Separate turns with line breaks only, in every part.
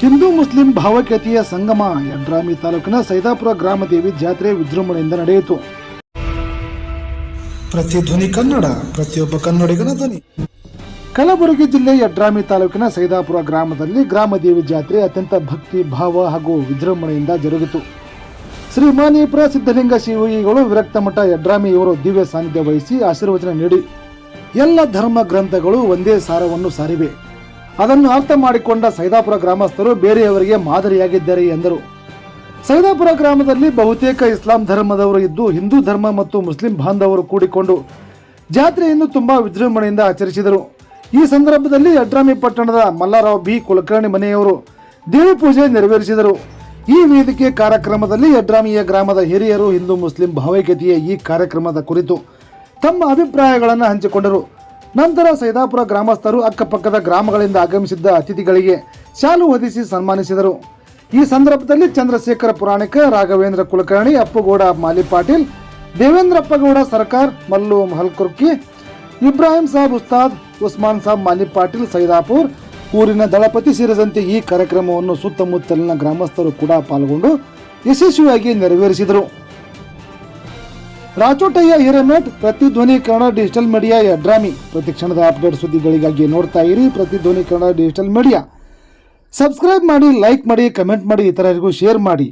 Hindu Muslim ಭಾವೈಕ್ಯತೆಯ ಸಂಗಮ ಯಡ್ರಾಮಿ ತಾಲೂಕಿನ ಸೈದಾಪುರ ಗ್ರಾಮ ದೇವಿ ಜಾತ್ರೆ ವಿಜೃಂಭಣೆಯಿಂದ ನಡೆಯಿತು. ಪ್ರತಿಧ್ವನಿ ಕನ್ನಡ, ಪ್ರತಿಯೊಬ್ಬ ಕನ್ನಡಿಗನ ಧ್ವನಿ. ಕಲಬುರಗಿ ಜಿಲ್ಲೆ ಯಡ್ರಾಮಿ ತಾಲೂಕಿನ ಸೈದಾಪುರ ಗ್ರಾಮದಲ್ಲಿ ಗ್ರಾಮದೇವಿ ಜಾತ್ರೆ ಅತ್ಯಂತ ಭಕ್ತಿ, ಭಾವ ಹಾಗೂ ವಿಜೃಂಭಣೆಯಿಂದ ಜರುಗಿತು. ಶ್ರೀ ಮಾನೀಪುರ ಸಿದ್ಧಲಿಂಗ ಶಿವಯಿಗಳು ವಿರಕ್ತ ಮಠ ಯಡ್ರಾಮಿ ಇವರು ದಿವ್ಯ ಸಾನ್ನಿಧ್ಯ ವಹಿಸಿ ಆಶೀರ್ವಚನ ನೀಡಿ. ಎಲ್ಲ ಧರ್ಮ ಗ್ರಂಥಗಳು ಒಂದೇ ಸಾರವನ್ನು ಸಾರಿವೆ. ಅದನ್ನು ಅರ್ಥ ಮಾಡಿಕೊಂಡ ಸೈದಾಪುರ ಗ್ರಾಮಸ್ಥರು ಬೇರೆಯವರಿಗೆ ಮಾದರಿಯಾಗಿದ್ದಾರೆ ಎಂದರು. ಸೈದಾಪುರ ಗ್ರಾಮದಲ್ಲಿ ಬಹುತೇಕ ಇಸ್ಲಾಂ ಧರ್ಮದವರು ಇದ್ದು ಹಿಂದೂ ಧರ್ಮ ಮತ್ತು ಮುಸ್ಲಿಂ ಬಾಂಧವರು ಕೂಡಿಕೊಂಡು ಜಾತ್ರೆಯನ್ನು ತುಂಬಾ ವಿಜೃಂಭಣೆಯಿಂದ ಆಚರಿಸಿದರು. ಈ ಸಂದರ್ಭದಲ್ಲಿ ಅಡ್ರಾಮಿ ಪಟ್ಟಣದ ಮಲ್ಲಾರಾವ್ ಬಿ. ಕುಲಕರ್ಣಿ ಮನೆಯವರು ದೇವಿ ಪೂಜೆ ನೆರವೇರಿಸಿದರು. ಈ ವೇದಿಕೆ ಕಾರ್ಯಕ್ರಮದಲ್ಲಿ ಅಡ್ರಾಮಿಯ ಗ್ರಾಮದ ಹಿರಿಯರು ಹಿಂದೂ ಮುಸ್ಲಿಂ ಭಾವೈಕ್ಯತೆಯ ಈ ಕಾರ್ಯಕ್ರಮದ ಕುರಿತು ತಮ್ಮ ಅಭಿಪ್ರಾಯಗಳನ್ನು ಹಂಚಿಕೊಂಡರು. ನಂತರ ಸೈದಾಪುರ ಗ್ರಾಮಸ್ಥರು ಅಕ್ಕಪಕ್ಕದ ಗ್ರಾಮಗಳಿಂದ ಆಗಮಿಸಿದ್ದ ಅತಿಥಿಗಳಿಗೆ ಶಾಲು ಹೊದಿಸಿ ಸನ್ಮಾನಿಸಿದರು. ಈ ಸಂದರ್ಭದಲ್ಲಿ ಚಂದ್ರಶೇಖರ ಪುರಾಣಿಕ, ರಾಘವೇಂದ್ರ ಕುಲಕರ್ಣಿ, ಅಪ್ಪುಗೌಡ ಮಾಲಿ ಪಾಟೀಲ್ ದೇವೇಂದ್ರಪ್ಪಗೌಡ ಸರ್ಕಾರ್, ಮಲ್ಲು ಹಲ್ಕುರ್ಕಿ ಇಬ್ರಾಹಿಂ ಸಾಬ್ ಉಸ್ತಾದ್, ಉಸ್ಮಾನ್ ಸಾಬ್ ಮಾಲಿ ಪಾಟೀಲ್ ಸೈದಾಪುರ್, ಊರಿನ ದಳಪತಿ ಸೇರಿದಂತೆ ಈ ಕಾರ್ಯಕ್ರಮವನ್ನು ಸುತ್ತಮುತ್ತಲಿನ ಗ್ರಾಮಸ್ಥರು ಕೂಡ ಪಾಲ್ಗೊಂಡು ಯಶಸ್ವಿಯಾಗಿ ನೆರವೇರಿಸಿದರು. ರಾಚೋಟಯ್ಯ ಹಿರೇಮೆಟ್ ಪ್ರತಿಧ್ವನಿ ಕನ್ನಡ ಡಿಜಿಟಲ್ ಮೀಡಿಯಾ ಯಡ್ರಾಮಿ ಪ್ರತಿಕ್ಷಣದ ಅಪ್ಡೇಟ್ ಸುದ್ದಿಗಳಿಗಾಗಿ ನೋಡ್ತಾ ಇರಿ Prathidhwani Kannada digital media subscribe ಮಾಡಿ ಲೈಕ್ ಮಾಡಿ ಕಮೆಂಟ್ ಮಾಡಿ, ಇತರರಿಗೂ ಶೇರ್ ಮಾಡಿ.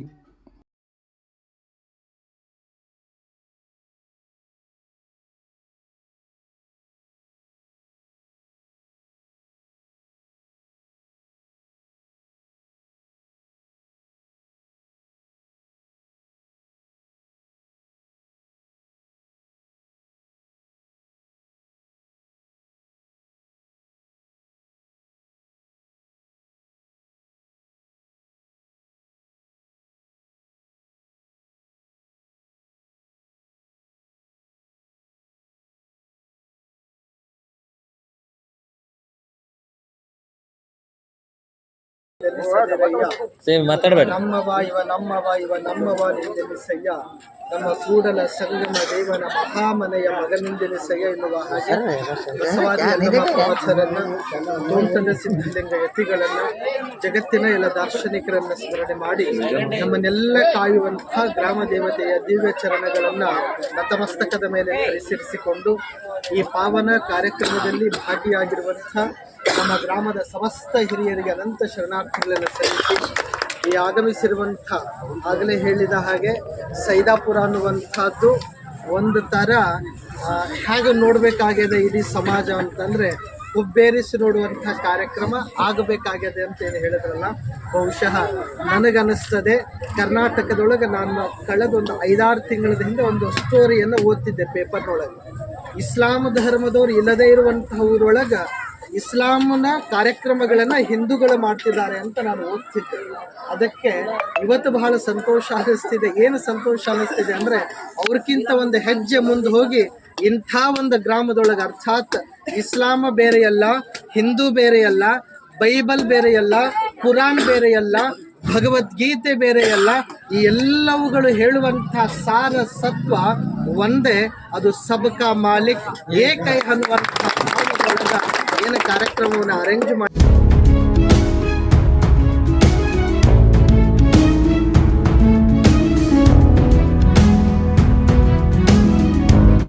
ಸೇಮ್ ನಮ್ಮ
ನಮ್ಮವ ನಮ್ಮ ನಮ್ಮವ ನಮ್ಮ ನಮ್ಮವ ನಿಂದೆನಿಸಯ್ಯ ನಮ್ಮ ಕೂಡಲ ಸಂಗಮ ದೇವನ ಮಹಾಮನೆಯ ಮಗನಿಂದೆನಿಸಯ್ಯ ಎನ್ನುವ ಹಾಗೆ ಬಸವಾದಿ ನಮ್ಮ ಪ್ರವಚರನ್ನ ತೋಂಟದ ಸಿದ್ಧಲಿಂಗ ಯತಿಗಳನ್ನ ಜಗತ್ತಿನ ಎಲ್ಲ ದಾರ್ಶನಿಕರನ್ನ ಸ್ಮರಣೆ ಮಾಡಿ ನಮ್ಮನ್ನೆಲ್ಲ ಕಾಯುವಂತಹ ಗ್ರಾಮ ದೇವತೆಯ ದಿವ್ಯ ಚರಣಗಳನ್ನ ನತಮಸ್ತಕದ ಮೇಲೆ ಪರಿಸರಿಸಿಕೊಂಡು ಈ ಪಾವನ ಕಾರ್ಯಕ್ರಮದಲ್ಲಿ ಭಾಗಿಯಾಗಿರುವಂತಹ ನಮ್ಮ ಗ್ರಾಮದ ಸಮಸ್ತ ಹಿರಿಯರಿಗೆ ಅನಂತ ಶರಣಾರ್ಥಿಗಳನ್ನು ಸಲ್ಲಿಸಿ ಈ ಆಗಮಿಸಿರುವಂಥ ಆಗಲೇ ಹೇಳಿದ ಹಾಗೆ ಸೈದಾಪುರ ಅನ್ನುವಂಥದ್ದು ಒಂದು ಥರ ಹೇಗೆ ನೋಡಬೇಕಾಗಿದೆ ಇಡೀ ಸಮಾಜ ಅಂತಂದರೆ ಹುಬ್ಬೇರಿಸಿ ನೋಡುವಂಥ ಕಾರ್ಯಕ್ರಮ ಆಗಬೇಕಾಗಿದೆ ಅಂತ ಏನು ಹೇಳಿದ್ರಲ್ಲ, ಬಹುಶಃ ನನಗನ್ನಿಸ್ತದೆ. ಕರ್ನಾಟಕದೊಳಗೆ ನಾನು ಕಳೆದ ಒಂದು ಐದಾರು ತಿಂಗಳ ಹಿಂದೆ ಒಂದು ಸ್ಟೋರಿಯನ್ನು ಓದ್ತಿದ್ದೆ ಪೇಪರ್ನೊಳಗೆ ಇಸ್ಲಾಂ ಧರ್ಮದವರು ಇಲ್ಲದೇ ಇರುವಂತಹ ಊರೊಳಗೆ ಇಸ್ಲಾಂನ ಕಾರ್ಯಕ್ರಮಗಳನ್ನು ಹಿಂದೂಗಳು ಮಾಡ್ತಿದ್ದಾರೆ ಅಂತ ನಾನು ಓದ್ತಿದ್ದೆ ಅದಕ್ಕೆ ಇವತ್ತು ಬಹಳ ಸಂತೋಷ ಅನ್ನಿಸ್ತಿದೆ ಏನು ಸಂತೋಷ ಅನ್ನಿಸ್ತಿದೆ ಅಂದರೆ ಅವ್ರಕ್ಕಿಂತ ಒಂದು ಹೆಜ್ಜೆ ಮುಂದೆ ಹೋಗಿ ಇಂಥ ಒಂದು ಗ್ರಾಮದೊಳಗೆ ಅರ್ಥಾತ್ ಇಸ್ಲಾಮ ಬೇರೆಯಲ್ಲ, ಹಿಂದೂ ಬೇರೆಯಲ್ಲ, ಬೈಬಲ್ ಬೇರೆಯಲ್ಲ, ಕುರಾನ್ ಬೇರೆಯಲ್ಲ, ಭಗವದ್ಗೀತೆ ಬೇರೆಯಲ್ಲ, ಈ ಎಲ್ಲವುಗಳು ಹೇಳುವಂತಹ ಸಾರ ಸತ್ವ ಒಂದೇ. ಅದು ಸಬಕಾ ಮಾಲಿಕ್, ಏಕೈ ಅನ್ನುವಂತಹ ಏನು ಕಾರ್ಯಕ್ರಮವನ್ನು ಅರೇಂಜ್ ಮಾಡಿ